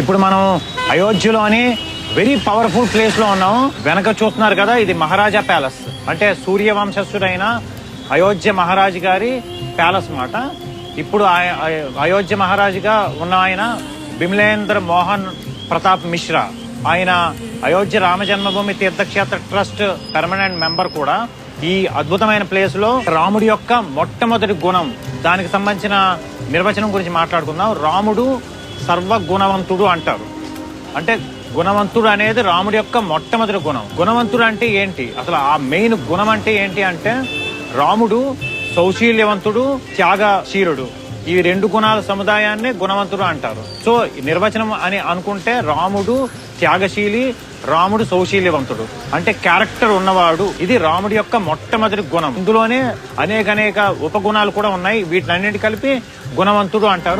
ఇప్పుడు మనం అయోధ్యలోని very powerful ప్లేస్లో ఉన్నాం. వెనక చూస్తున్నారు కదా ఇది మహారాజా ప్యాలెస్. అంటే సూర్యవంశస్థుడైన అయోధ్య మహారాజు గారి ప్యాలెస్ మాట. ఇప్పుడు అయోధ్య మహారాజుగా ఉన్న ఆయన బిమలేంద్ర మోహన్ ప్రతాప్ మిశ్రా. ఆయన Ayodhya Rama Janmabhoomi Teerthakshetra trust permanent member కూడా. ఈ అద్భుతమైన ప్లేస్లో రాముడి యొక్క మొట్టమొదటి గుణం. దానికి సంబంధించిన నిర్వచనం గురించి మాట్లాడుకుందాం. రాముడు సర్వగుణవంతుడు అంటారు. అంటే గుణవంతుడు అనేది రాముడి యొక్క మొట్టమొదటి గుణం. గుణవంతుడు అంటే ఏంటి? అసలు ఆ మెయిన్ గుణం అంటే ఏంటి అంటే రాముడు సౌశీల్యవంతుడు త్యాగశీరుడు ఈ రెండు గుణాల సముదాయాన్ని గుణవంతుడు అంటారు. సో నిర్వచనం అని అనుకుంటే రాముడు త్యాగశీలి రాముడు సౌశీల్యవంతుడు. అంటే క్యారెక్టర్ ఉన్నవాడు. ఇది రాముడి యొక్క మొట్టమొదటి గుణం. ఇందులోనే అనేక అనేక ఉపగుణాలు కూడా ఉన్నాయి. వీటినన్నిటి కలిపి గుణవంతుడు అంటారు.